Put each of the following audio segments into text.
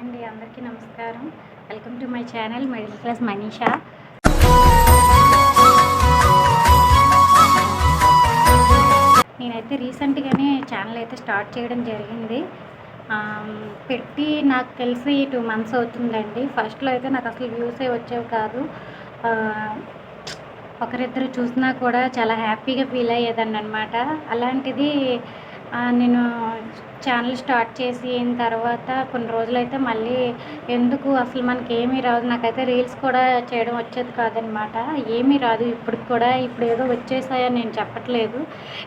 అండి అందరికీ నమస్కారం. Welcome to my channel middle class Manisha. నేనైతే రీసెంట్గానే ఛానల్ అయితే స్టార్ట్ చేయడం జరిగింది. పెట్టి నాకు తెలిసి టూ మంత్స్ అవుతుందండి. ఫస్ట్లో అయితే నాకు అసలు వ్యూసే వచ్చేవి కాదు. ఒకరిద్దరు చూసినా కూడా చాలా హ్యాపీగా ఫీల్ అయ్యేదాన్ని అనమాట అలాంటిది నేను ఛానల్ స్టార్ట్ చేసిన తర్వాత కొన్ని రోజులైతే మళ్ళీ ఎందుకు అసలు మనకి ఏమీ రాదు. నాకైతే రీల్స్ కూడా చేయడం వచ్చేది కాదనమాట. ఏమీ రాదు. ఇప్పుడు కూడా ఇప్పుడు ఏదో వచ్చేసాయని నేను చెప్పట్లేదు.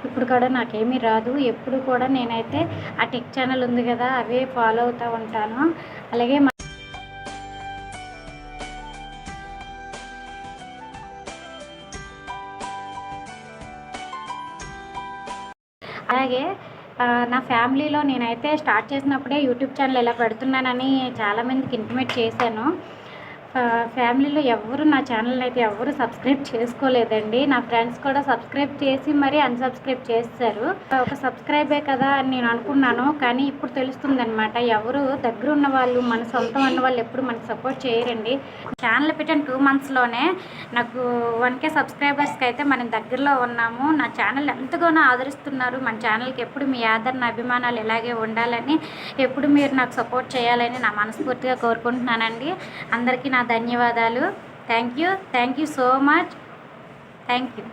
ఇప్పుడు కూడా నాకేమీ రాదు. ఎప్పుడు కూడా నేనైతే ఆ టెక్ ఛానల్ ఉంది కదా అవే ఫాలో అవుతూ ఉంటాను. అలాగే అలాగే నా ఫ్యామిలీలో నేనైతే స్టార్ట్ చేసినప్పుడే యూట్యూబ్ ఛానల్ ఇలా పెడుతున్నానని చాలామందికి ఇంటిమేట్ చేశాను. ఫ్యామిలీలో ఎవరు నా ఛానల్ అయితే ఎవరు సబ్స్క్రైబ్ చేసుకోలేదండి. నా ఫ్రెండ్స్ కూడా సబ్స్క్రైబ్ చేసి మరీ అన్సబ్స్క్రైబ్ చేస్తారు. ఒక సబ్స్క్రైబే కదా అని నేను అనుకున్నాను. కానీ ఇప్పుడు తెలుస్తుందనమాట ఎవరు దగ్గర ఉన్న వాళ్ళు మన సొంతం అన్న వాళ్ళు ఎప్పుడు మనకు సపోర్ట్ చేయరండి. ఛానల్ పెట్టిన టూ మంత్స్లోనే. నాకు వన్ కే సబ్స్క్రైబర్స్కి అయితే మనం దగ్గరలో ఉన్నాము. నా ఛానల్ ఎంతగానో ఆదరిస్తున్నారు. మన ఛానల్కి ఎప్పుడు మీ ఆదరణ అభిమానాలు ఇలాగే ఉండాలని ఎప్పుడు మీరు నాకు సపోర్ట్ చేయాలని నా మనస్ఫూర్తిగా కోరుకుంటున్నానండి. అందరికీ నా ధన్యవాదాలు. Thank you thank you so much thank you